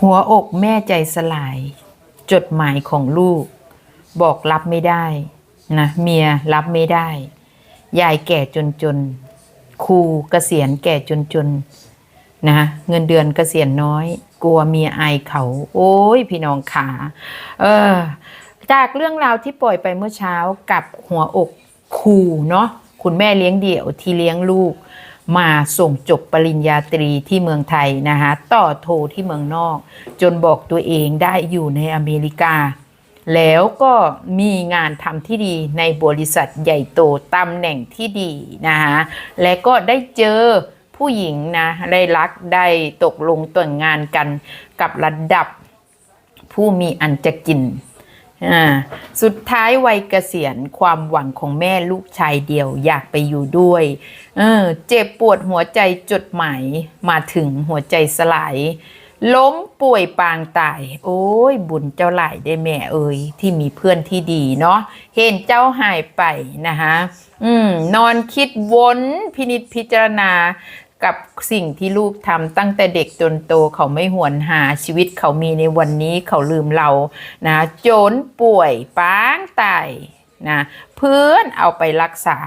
หัวอกแม่ใจสลาย จดหมายของลูก บอกรับไม่ได้นะเมียรับไม่ได้ ยายแก่จนจนครูเกษียณแก่จนจนนะเงินเดือนเกษียณน้อย กลัวเมียอายเขา โอ้ยพี่น้องขาเออจากเรื่องราวที่ปล่อยไปเมื่อเช้ากับหัวอกครูเนาะคุณแม่เลี้ยงเดี่ยวที่เลี้ยงลูก มาส่งจบปริญญาตรีที่เมืองไทยนะคะต่อโทที่เมืองนอก จนบอกตัวเองได้อยู่ในอเมริกา แล้วก็มีงานทำที่ดีในบริษัทใหญ่โตตำแหน่งที่ดีนะคะและก็ได้เจอผู้หญิงนะได้รักได้ตกลงแต่งงานกันกับระดับผู้มีอันจะกิน อ่าสุดท้ายวัยเกษียณความหวังของแม่ลูกชายเดียวอยากไปอยู่ด้วยเออเจ็บปวดหัวใจจดหมายมาถึงหัวใจสลาย ล้มป่วยปางตาย โอ้ยบุญเจ้าหลายได้แม่เอ่ยที่มีเพื่อนที่ดีเนาะเห็นเจ้าหายไปนะคะอืมนอนคิดวนพินิจพิจารณา กับสิ่งที่ลูกทำตั้งแต่เด็กจนโตเขาไม่หวนหาชีวิตเขามีในวันนี้เขาลืมเรานะจนป่วยปางตายนะเพื่อนเอาไปรักษา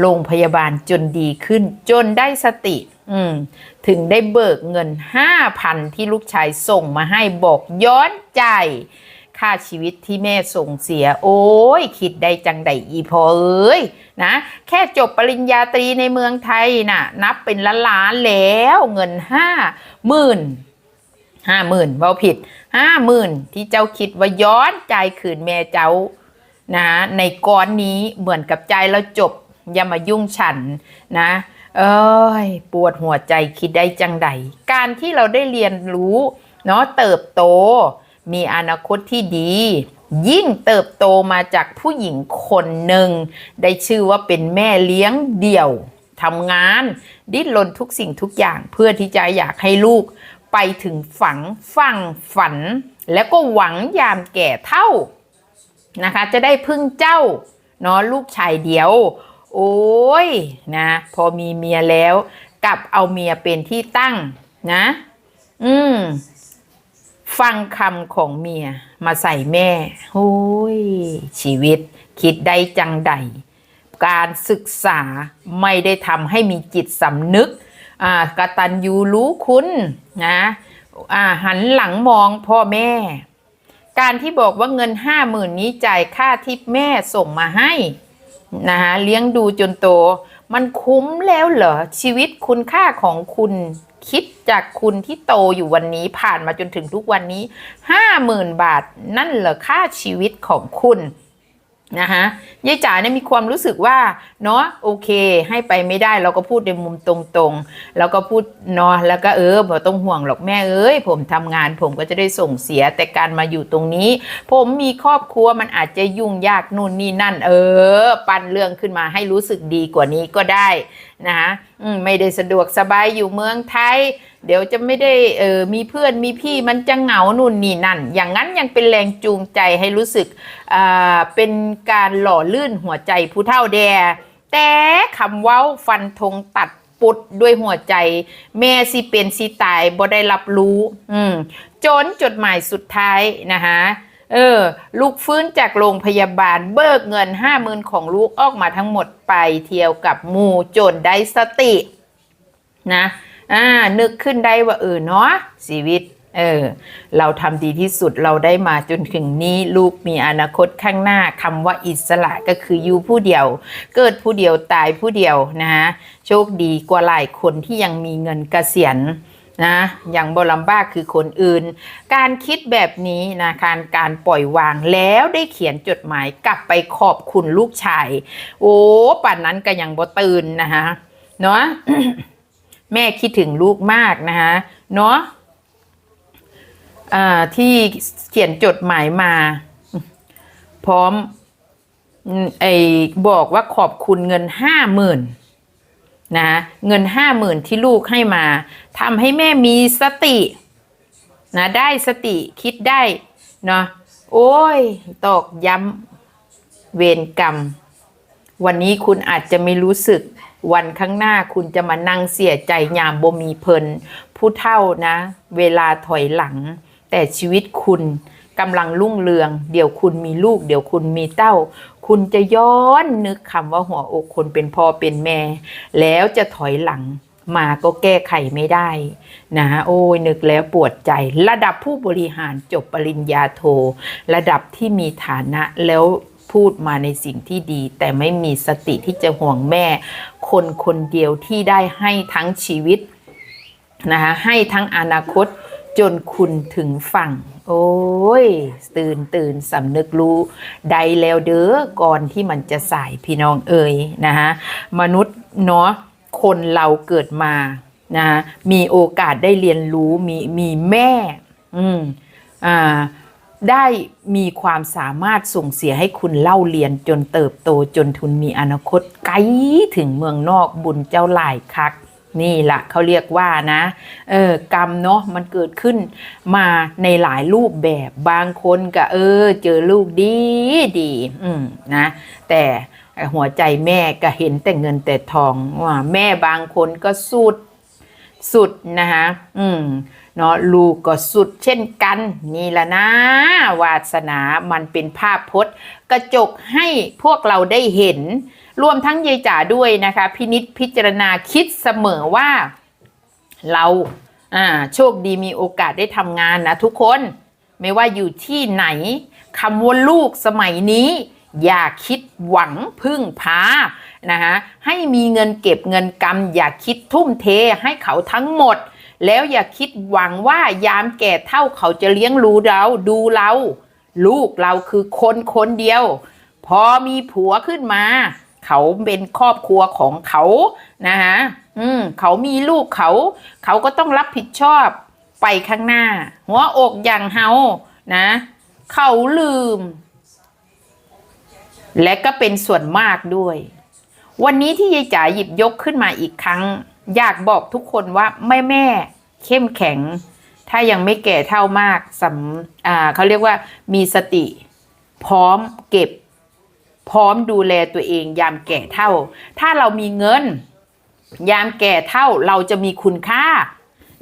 โรงพยาบาลจนดีขึ้น จนได้สติถึงได้เบิกเงิน5,000ที่ลูกชายส่งมาให้บอกย้อนใจ ค่าชีวิตที่แม่ส่งเสีย โอ้ย คิดได้จังใดอีพอเอ้ยนะ แค่จบปริญญาตรีในเมืองไทยน่ะ นับเป็นล้านล้านแล้วเงินห้าหมื่นห้าหมื่นเบาผิดห้าหมื่นที่เจ้าคิดว่าย้อนใจคืนแม่เจ้านะในก้อนนี้เหมือนกับใจแล้วจบ อย่ามายุ่งฉันนะ เอ้ย ปวดหัวใจคิดได้จังใด การที่เราได้เรียนรู้ เนาะเติบโต มีอนาคตที่ดี ยิ่งเติบโตมาจากผู้หญิงคนหนึ่ง ได้ชื่อว่าเป็นแม่เลี้ยงเดี่ยวทำงาน ดิ้นรนทุกสิ่งทุกอย่างเพื่อที่จะอยากให้ลูกไปถึงฝังฟังฝัน แล้วก็หวังยามแก่เท่านะคะ จะได้พึ่งเจ้าเนาะลูกชายเดียว โอ้ยนะพอมีเมียแล้วกลับเอาเมียเป็นที่ตั้งนะ อืม ฟังคำของเมียมาใส่แม่โอ้ย ชีวิตคิดได้จังใด การศึกษาไม่ได้ทำให้มีจิตสำนึกอ่ากตัญญูรู้คุณนะอ่าหันหลังมองพ่อแม่ การที่บอกว่าเงินห้าหมื่นนี้จ่ายค่าที่แม่ส่งมาให้นะคะเลี้ยงดูจนโต มันคุ้มแล้วเหรอ ชีวิตคุณค่าของคุณคิดจากคุณที่โตอยู่วันนี้ผ่านมาจนถึงทุกวันนี้ห้าหมื่นบาท นั่นเหรอค่าชีวิตของคุณ นะคะยายจ๋าเนี่ยมีความรู้สึกว่าเนาะโอเค ให้ไปไม่ได้เราก็พูดในมุมตรงๆ แล้วก็พูดเนาะแล้วก็เออบ่ต้องห่วงหรอกแม่เอ้ยผมทำงานผมก็จะได้ส่งเสียแต่การมาอยู่ตรงนี้ ผมมีครอบครัวมันอาจจะยุ่งยากนู่นนี่นั่น เออ ปั้นเรื่องขึ้นมาให้รู้สึกดีกว่านี้ก็ได้นะคะไม่ได้สะดวกสบายอยู่เมืองไทย เดี๋ยวจะไม่ได้เออมีเพื่อนมีพี่มันจะเหงาหนู่นนี่นั่น อย่างนั้นยังเป็นแรงจูงใจให้รู้สึกอ่าเป็นการหล่อลื่นหัวใจผู้เฒ่าแดแต่คำเว้าฟันธงตัดปุดด้วยหัวใจ แม่สิเป็นสิตายบ่ได้รับรู้ อืมจนจดหมายสุดท้ายนะคะเออ ลูกฟื้นจากโรงพยาบาลเบิกเงินห้าหมื่นของลูกออกมาทั้งหมดไปเที่ยวกับหมู่จนได้สตินะ อ่านึกขึ้นได้ว่าเออเนาะชีวิตเออเราทำดีที่สุดเราได้มาจนถึงนี้ลูกมีอนาคตข้างหน้าคำว่าอิสระก็คืออยู่ผู้เดียว เกิดผู้เดียวตายผู้เดียวนะฮะโชคดีกว่าหลายคนที่ยังมีเงินเกษียณนะอย่างบลำบ้าคือคนอื่น การคิดแบบนี้นะการการปล่อยวางแล้วได้เขียนจดหมายกลับไปขอบคุณลูกชาย โอ้ป่านนั้นก็ยังบ่ตื่นนะคะเนาะ แม่คิดถึงลูกมากนะคะเนาะที่เขียนจดหมายมา พร้อมอืมไอ้บอกว่าขอบคุณเงินห้าหมื่นนะเงินห้าหมื่นที่ลูกให้มาทำให้แม่มีสตินะได้สติคิดได้เนาะโอ้ย ตอกย้ำเวรกรรม วันนี้คุณอาจจะไม่รู้สึก วันข้างหน้าคุณจะมานั่งเสียใจยามบ่มีเพลินผู้เท่านะ เวลาถอยหลัง แต่ชีวิตคุณกำลังรุ่งเรือง เดี๋ยวคุณมีลูก เดี๋ยวคุณมีเต้า คุณจะย้อนนึกคำว่าหัวอกคนเป็นพ่อเป็นแม่ แล้วจะถอยหลังมาก็แก้ไขไม่ได้ นะโอ้ยนึกแล้วปวดใจ ระดับผู้บริหารจบปริญญาโท ระดับที่มีฐานะแล้ว พูดมาในสิ่งที่ดี แต่ไม่มีสติที่จะห่วงแม่ คนคนเดียวที่ได้ให้ทั้งชีวิตนะคะให้ทั้งอนาคตจนคุณถึงฝั่ง โอ้ย ตื่นตื่นสำนึกรู้ใดแล้วเด้อก่อนที่มันจะสายพี่น้องเอ่ยนะคะมนุษย์เนาะคนเราเกิดมานะมีโอกาสได้เรียนรู้มีมีแม่ อืมอ่า ได้มีความสามารถส่งเสียให้คุณเล่าเรียนจนเติบโตจนทุนมีอนาคตไกลถึงเมืองนอกบุญเจ้าหลายคัก นี่แหละเขาเรียกว่านะเออกรรมเนาะมันเกิดขึ้นมาในหลายรูปแบบบางคนก็เออ เจอลูกดีดีอืมนะแต่หัวใจแม่ก็เห็นแต่เงินแต่ทองว่าแม่บางคนก็สุดสุดนะคะอืม เนาะลูกก็สุดเช่นกันนี่แหละนะ วาสนามันเป็นภาพพจน์กระจกให้พวกเราได้เห็น รวมทั้งยายจ๋าด้วยนะคะ พินิษพิจารณาคิดเสมอว่าเราอ่าโชคดีมีโอกาสได้ทำงานนะทุกคนไม่ว่าอยู่ที่ไหนคำว่าลูกสมัยนี้ อย่าคิดหวังพึ่งพานะคะให้มีเงินเก็บเงินกำอย่าคิดทุ่มเทให้เขาทั้งหมด แล้วอย่าคิดหวังว่ายามแก่เท่าเขาจะเลี้ยงรูเราดูเรา ลูกเราคือคนคนเดียว พอมีผัวขึ้นมา เขาเป็นครอบครัวของเขานะฮะอืมเขามีลูกเขา เขาก็ต้องรับผิดชอบไปข้างหน้า หัวอกอย่างเฮานะ เขาลืม และก็เป็นส่วนมากด้วย วันนี้ที่ยายจ๋าหยิบยกขึ้นมาอีกครั้ง อยากบอกทุกคนว่าแม่แม่เข้มแข็ง ถ้ายังไม่แก่เท่ามากสำอ่าเขาเรียกว่ามีสติ พร้อมเก็บ พร้อมดูแลตัวเองยามแก่เท่า ถ้าเรามีเงิน ยามแก่เท่าเราจะมีคุณค่า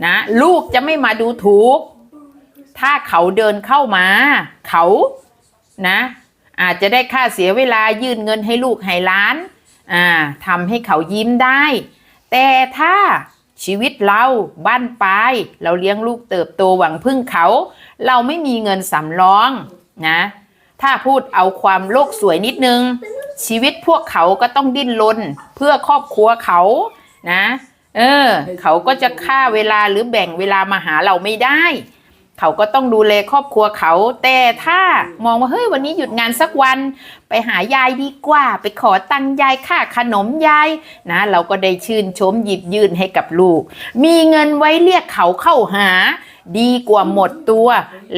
นะลูกจะไม่มาดูถูก ถ้าเขาเดินเข้ามา เขานะ อาจจะได้ค่าเสียเวลายื่นเงินให้ลูกให้ล้านอ่าทำให้เขายิ้มได้ แต่ถ้าชีวิตเราบ้านปลายเราเลี้ยงลูกเติบโตหวังพึ่งเขา เราไม่มีเงินสำรองนะ ถ้าพูดเอาความโลกสวยนิดนึง ชีวิตพวกเขาก็ต้องดิ้นรนเพื่อครอบครัวเขานะ เออ เขาก็จะฆ่าเวลาหรือแบ่งเวลามาหาเราไม่ได้ เขาก็ต้องดูแลครอบครัวเขา แต่ถ้ามองว่าเฮ้ยวันนี้หยุดงานสักวัน ไปหายายดีกว่า ไปขอตังยายค่าขนมยายนะ เราก็ได้ชื่นชมหยิบยื่นให้กับลูก มีเงินไว้เรียกเขาเข้าหา ดีกว่าหมดตัว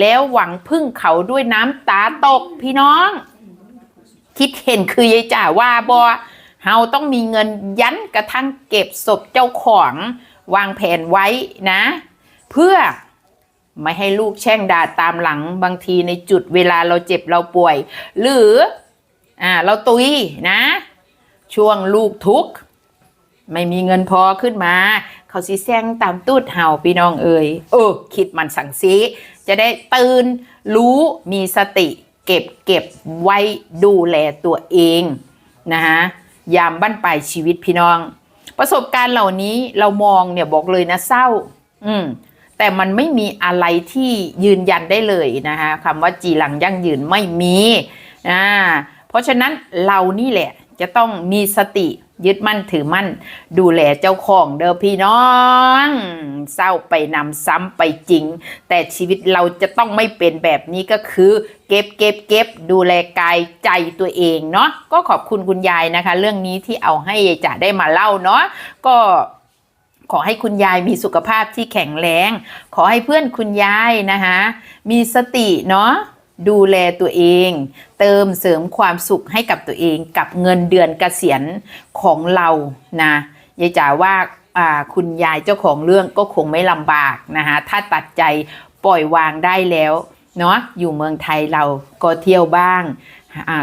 แล้วหวังพึ่งเขาด้วยน้ำตาตกพี่น้อง คิดเห็นคือยายจ่าว่าบอเฮาต้องมีเงินยันกระทั่งเก็บศพเจ้าของ วางแผนไว้นะ เพื่อ ไม่ให้ลูกแช่งด่าตามหลังบางทีในจุดเวลาเราเจ็บเราป่วย หรืออ่าเราตุยนะ ช่วงลูกทุกข์ไม่มีเงินพอขึ้นมา เขาสิแซงตามตูดเห่าพี่น้องเอ่ยเออ คิดมันสั่งซีจะได้ตื่นรู้มีสติ เก็บเก็บไว้ดูแลตัวเองนะฮะยามบั้นปลายชีวิตพี่น้อง ประสบการณ์เหล่านี้เรามองเนี่ยบอกเลยนะเศร้า อืม แต่มันไม่มีอะไรที่ยืนยันได้เลยนะคะคำว่าจีหลังยั่งยืนไม่มีอ่าเพราะฉะนั้นเรานี่แหละจะต้องมีสติยึดมั่นถือมั่น ดูแลเจ้าของเด้อพี่น้อง เศร้าไปนำซ้ำไปจริง แต่ชีวิตเราจะต้องไม่เป็นแบบนี้ก็คือ เก็บเก็บเก็บดูแลกายใจตัวเองเนาะก็ขอบคุณคุณยายนะคะ เรื่องนี้ที่เอาให้ยายจ๋าได้มาเล่าเนาะก็ ขอให้คุณยายมีสุขภาพที่แข็งแรง ขอให้เพื่อนคุณยายนะคะมีสติเนาะดูแลตัวเอง เติมเสริมความสุขให้กับตัวเองกับเงินเดือนเกษียณของเรานะยายจ๋าว่าคุณยายเจ้าของเรื่องก็คงไม่ลำบากนะคะถ้าตัดใจปล่อยวางได้แล้วเนาะอยู่เมืองไทยเราก็เที่ยวบ้าง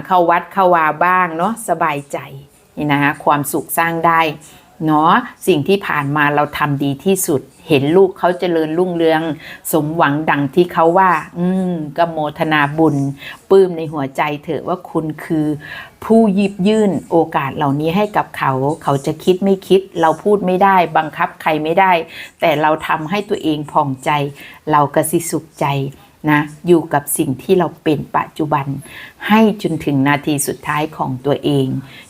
เข้าวัดเข้าวาบ้างเนาะสบายใจนี่นะความสุขสร้างได้ เนาะสิ่งที่ผ่านมาเราทำดีที่สุด เห็นลูกเขาเจริญรุ่งเรือง สมหวังดังที่เขาว่า อืมก็โมทนาบุญปลื้มในหัวใจเถอะว่าคุณคือผู้ยิบยื่นโอกาสเหล่านี้ให้กับเขา เขาจะคิดไม่คิด เราพูดไม่ได้ บังคับใครไม่ได้ แต่เราทำให้ตัวเองผ่องใจ เราก็สิสุขใจ นะอยู่กับสิ่งที่เราเป็นปัจจุบัน ให้จนถึงนาทีสุดท้ายของตัวเอง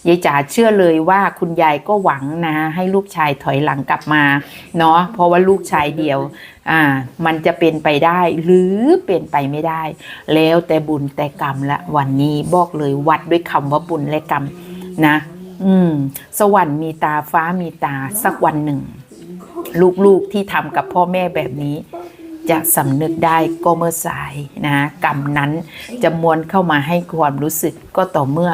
ยายจ๋าเชื่อเลยว่าคุณยายก็หวังนะ ให้ลูกชายถอยหลังกลับมาเนาะเพราะว่าลูกชายเดียวอ่ามันจะเป็นไปได้หรือเป็นไปไม่ได้ แล้วแต่บุญแต่กรรมละวันนี้บอกเลยวัดด้วยคำว่าบุญและกรรมนะ อืม สวรรค์มีตาฟ้ามีตาสักวันหนึ่ง ลูกๆที่ทำกับพ่อแม่แบบนี้ จะสำนึกได้ก็เมื่อสายนะกรรมนั้นจะมวนเข้ามาให้ความรู้สึกก็ต่อเมื่อ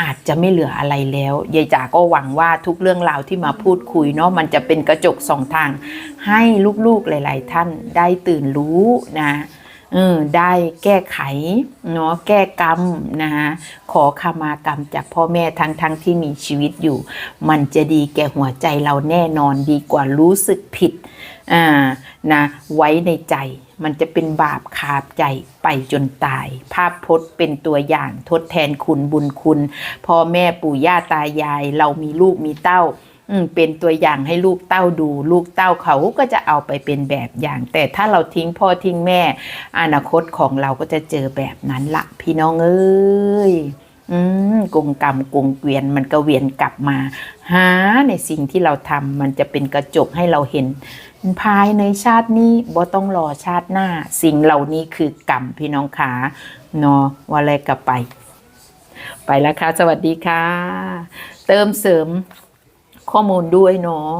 อาจจะไม่เหลืออะไรแล้วยายจ๋าก็หวังว่าทุกเรื่องราวที่มาพูดคุยเนาะมันจะเป็นกระจกสองทาง ให้ลูกๆหลาย ๆ ท่านได้ตื่นรู้นะเออได้แก้ไขเนาะแก้กรรมนะฮะขอขมากรรมจากพ่อแม่ทั้งๆทที่มีชีวิตอยู่ มันจะดีแก่หัวใจเราแน่นอนดีกว่ารู้สึกผิด อ่านะไว้ในใจมันจะเป็นบาปคาบใจไปจนตาย ภาพพจน์เป็นตัวอย่างทดแทนคุณบุญคุณพ่อแม่ปู่ย่าตายาย เรามีลูกมีเต้าอืมเป็นตัวอย่างให้ลูกเต้าดู ลูกเต้าเขาก็จะเอาไปเป็นแบบอย่าง แต่ถ้าเราทิ้งพ่อทิ้งแม่ อนาคตของเราก็จะเจอแบบนั้นละพี่น้องเอ้ย อืมกงกรรมกงเกวียนมันก็เวียนกลับมา หาในสิ่งที่เราทำมันจะเป็นกระจกให้เราเห็น ภายในชาตินี้บ่ต้องรอชาติหน้า สิ่งเหล่านี้คือกรรมพี่น้องขาเนาะว่าอะไรก็ไป ไปแล้วค่ะ สวัสดีค่ะ เติมเสริมข้อมูลด้วยเนาะ